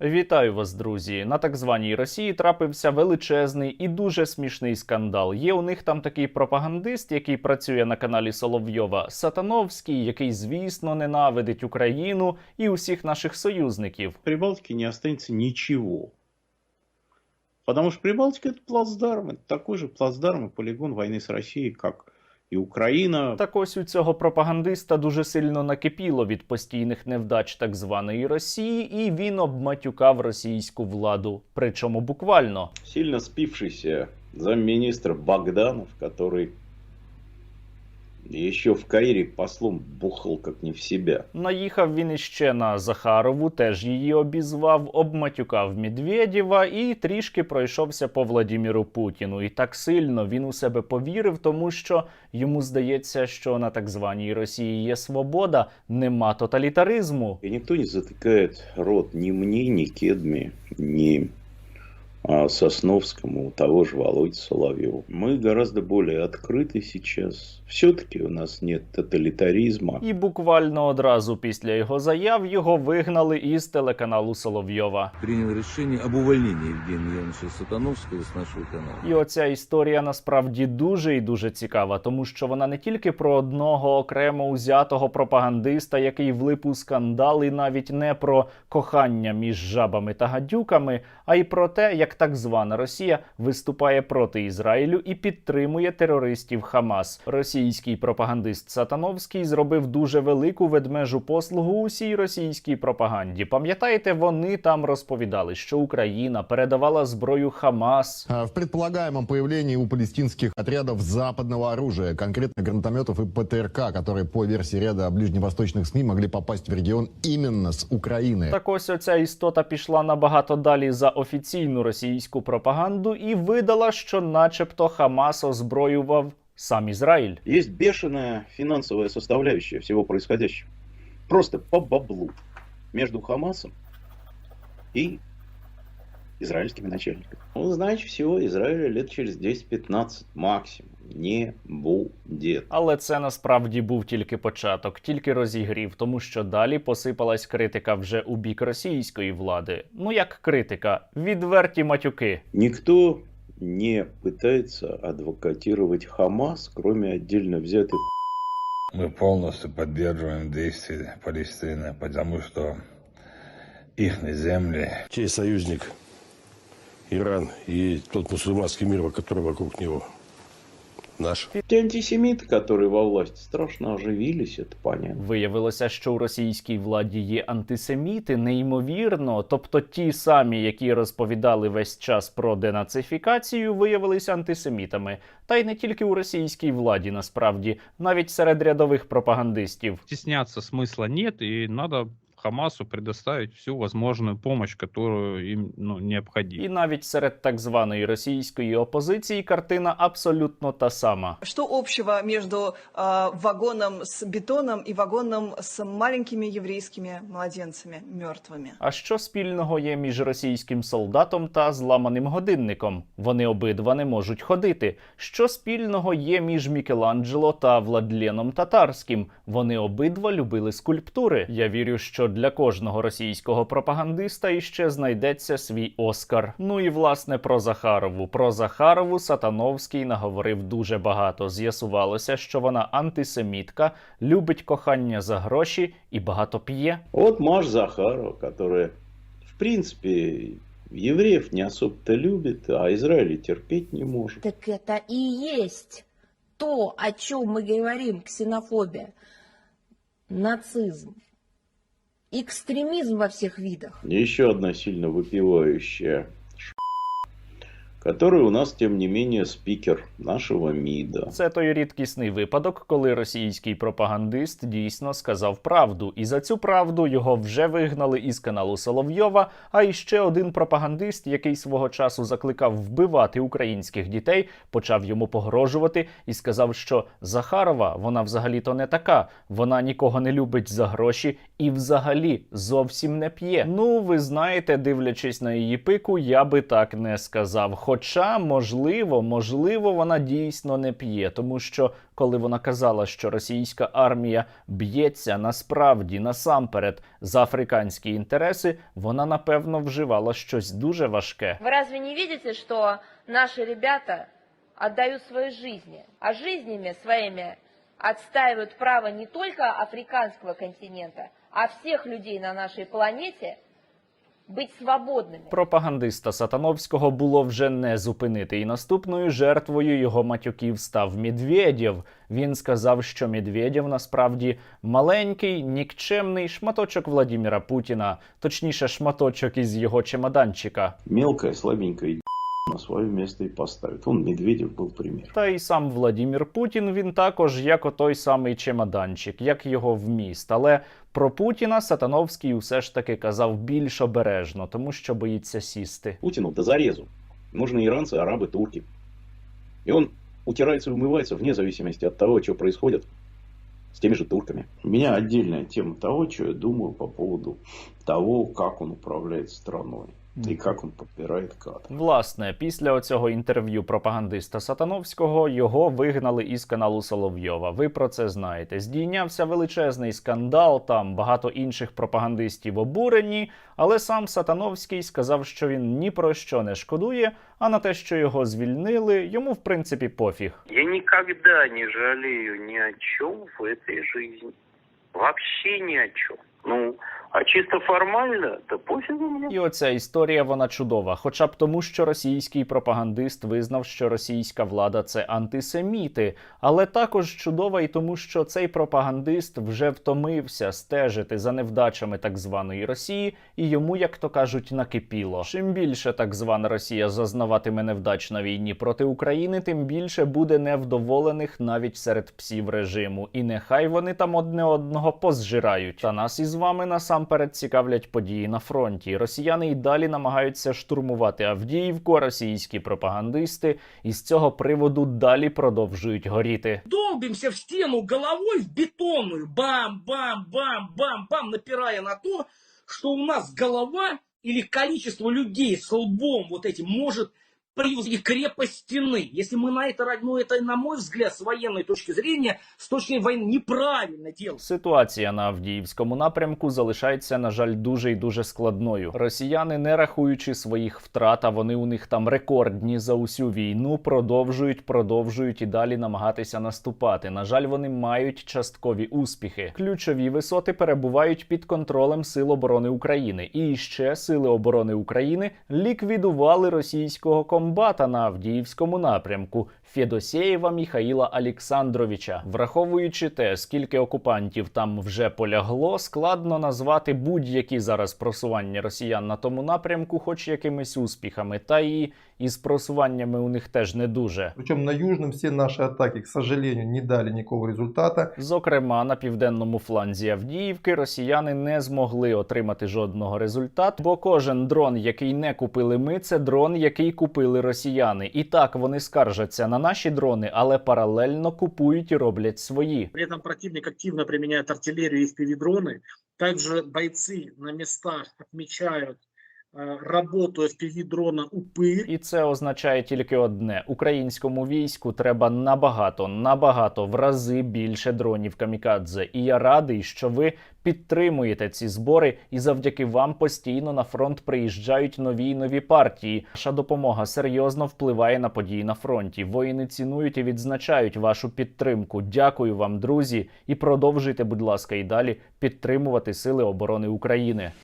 Вітаю вас, друзі. На так званій Росії трапився величезний і дуже смішний скандал. Є у них там такий пропагандист, який працює на каналі Соловйова Сатановський, який, звісно, ненавидить Україну і усіх наших союзників. В Прибалтике не останется ничего. Потому что Прибалтика это плацдарм, это такой же плацдарм и полигон войны с Россией, как и Україна. Так ось у цього пропагандиста дуже сильно накипіло від постійних невдач так званої Росії, і він обматюкав російську владу. Причому буквально. Сильно співшися замминистра Богданов, который еще в Каире послом бухал как не в себя. Наїхав він іще на Захарову, теж її обізвав, обматюкав Медведєва і трішки пройшовся по Владіміру Путіну. І так сильно він у себе повірив, тому що йому здається, що на так званій Росії є свобода, нема тоталітаризму. И никто не затыкает рот ни мне, ни Кедме, ни а, Сосновскому, у того же Володи Соловьева. Мы гораздо более открыты сейчас. Все-таки у нас нет тоталитаризма. І буквально одразу після його заяв його вигнали із телеканалу Соловйова. принял решение об увольнении Евгения Ивановича Сатановского с нашего канала. І оця історія насправді дуже і дуже цікава, тому що вона не тільки про одного окремо узятого пропагандиста, який влип у скандал, і навіть не про кохання між жабами та гадюками, а й про те, як так звана Росія виступає проти Ізраїлю і підтримує терористів Хамас. Російський пропагандист Сатановський зробив дуже велику ведмежу послугу усій російській пропаганді. Пам'ятаєте, вони там розповідали, що Україна передавала зброю Хамас. А, В предполагаемом появлении у палестинских отрядов западного оружия, конкретно гранатометов и ПТРК, которые, по версии ряда ближневосточных СМИ, могли попасть в регион именно с Украины. Так ось оця істота пішла набагато далі за офіційну російську пропаганду і видала, що, начебто, Хамас озброював сам Ізраїль. Есть бешеная финансовая составляющая всего происходящего. Просто по баблу между Хамасом и израильскими начальниками. Ну, значит, всего Израиля лет через 10-15 максимум не будет. Але це насправді був тільки початок, тільки розігрів, тому що далі посипалась критика вже у бік російської влади. Ну як критика, відверті матюки. Никто не пытается адвокатировать Хамас, кроме отдельно взятых Мы полностью поддерживаем действия Палестины, потому что их земли чей союзник Иран и тот мусульманский мир, который вокруг него наш. Те антисемиты, которые во власти, страшно оживились, это понятно. Виявилося, що у російській владі є антисеміти, неймовірно. Тобто ті самі, які розповідали весь час про денацифікацію, виявилися антисемітами. Та й не тільки у російській владі, насправді, навіть серед рядових пропагандистів. стесняться смысла нет, и надо Хамасу предоставить всю возможную помощь, которую им ну, І навіть серед так званої російської опозиції картина абсолютно та сама. Что общего между э, вагоном с бетоном и вагоном с маленькими еврейскими младенцами мертвыми? А що спільного є між російським солдатом та зламаним годинником? Вони обидва не можуть ходити. Що спільного є між Мікеланджело та Владленом Татарським? Вони обидва любили скульптури. Я вірю, що для кожного російського пропагандиста іще знайдеться свій Оскар. Ну і власне про Захарову. Про Захарову Сатановський наговорив дуже багато. З'ясувалося, що вона антисемітка, любить кохання за гроші і багато п'є. Вот Маш Захарова, которая, в принципе, евреев не особо-то любит, а Израиля терпеть не может. Так это и есть то, о чем мы говорим, ксенофобия, нацизм, экстремизм во всех видах. Еще одна сильно выпивающая ш**, которая у нас, тем не менее, спикер нашего МИДа. Це той рідкісний випадок, коли російський пропагандист дійсно сказав правду, і за цю правду його вже вигнали із каналу Соловйова. А іще один пропагандист, який свого часу закликав вбивати українських дітей, почав йому погрожувати і сказав, що Захарова вона взагалі-то не така. Вона нікого не любить за гроші і взагалі зовсім не п'є. Ну, ви знаєте, дивлячись на її пику, я би так не сказав. Хоч Хоча, можливо, можливо, вона дійсно не п'є, тому що коли вона казала, що російська армія б'ється насправді насамперед за африканські інтереси, вона напевно вживала щось дуже важке. Вы разве не видите, что наши ребята отдают свои жизни, а жизнями своими отстаивают право не только африканского континента, а всех людей на нашей планете быть свободными? Пропагандиста Сатановського було вже не зупинити, і наступною жертвою його матюків став Медведєв. Він сказав, що Медведєв насправді маленький, нікчемний шматочок Владіміра Путіна, точніше, шматочок із його чемоданчика. Мелкая, слабенькая и на свое место и поставит. Вон Медведев был пример. Та й сам Владімір Путін він також як отой самий чемоданчик, як його вміст. Але про Путіна Сатановський усе ж таки казав більш обережно, тому що боїться сісти. Путину до зарезу нужны иранцы, арабы, турки. И он утирается и умывается вне зависимости от того, что происходит с теми же турками. У меня отдельная тема того, что я думаю по поводу того, как он управляет страной и как он подбирает кадры. Власне, після оцього інтерв'ю пропагандиста Сатановського його вигнали із каналу Соловйова. Ви про це знаєте. Здійнявся величезний скандал. Там багато інших пропагандистів обурені. Але сам Сатановський сказав, що він ні про що не шкодує, а на те, що його звільнили, йому в принципі пофіг. Я никогда не жалею ни о чем в этой жизни. Вообще ни о чем. Ну, а чисто формально, да пофигу мне. І оця історія вона чудова, хоча б тому, що російський пропагандист визнав, що російська влада це антисеміти, але також чудова і тому, що цей пропагандист вже втомився стежити за невдачами так званої Росії, і йому, як то кажуть, накипіло. Чим більше так звана Росія зазнаватиме невдач на війні проти України, тим більше буде невдоволених навіть серед псів режиму. І нехай вони там одне одного позжирають. Та нас із вами насамперед цікавлять події на фронті. Росіяни й далі намагаються штурмувати Авдіївку, російські пропагандисти із цього приводу далі продовжують горіти. долбимся в стену головой в бетонную, бам-бам-бам-бам-бам, напирая на то, что у нас голова или количество людей с лбом вот этим может превзойти крепость стены. Если мы на это, ра- ну это, на мой взгляд, с военной точки зрения, с точки войны неправильно делать. Ситуація на Авдіївському напрямку залишається, на жаль, дуже і дуже складною. Росіяни, не рахуючи своїх втрат, а вони у них там рекордні за усю війну, продовжують, продовжують і далі намагатися наступати. На жаль, вони мають часткові успіхи. Ключові висоти перебувають під контролем Сил оборони України. І ще Сили оборони України ліквідували російського комбата на Авдіївському напрямку. Федосеєва Міхаїла Олександровича. Враховуючи те, скільки окупантів там вже полягло, складно назвати будь-які зараз просування росіян на тому напрямку, хоч якимись успіхами. Та і із просуваннями у них теж не дуже. Причем на южном все наши атаки, к сожалению, не дали никакого результата. Зокрема, на південному фланзі Авдіївки росіяни не змогли отримати жодного результату, бо кожен дрон, який не купили ми, це дрон, який купили росіяни. І так вони скаржаться на наші дрони, але паралельно купують і роблять свої. При этом противник активно применяет артиллерию и FPV-дроны. Также бойцы на местах отмечают э, работу FPV-дрона УПы. І це означає тільки одне: українському війську треба набагато, набагато в рази більше дронів камікадзе. І я радий, що ви підтримуєте ці збори, і завдяки вам постійно на фронт приїжджають нові й нові партії. Ваша допомога серйозно впливає на події на фронті. Воїни цінують і відзначають вашу підтримку. Дякую вам, друзі, і продовжуйте, будь ласка, і далі підтримувати сили оборони України.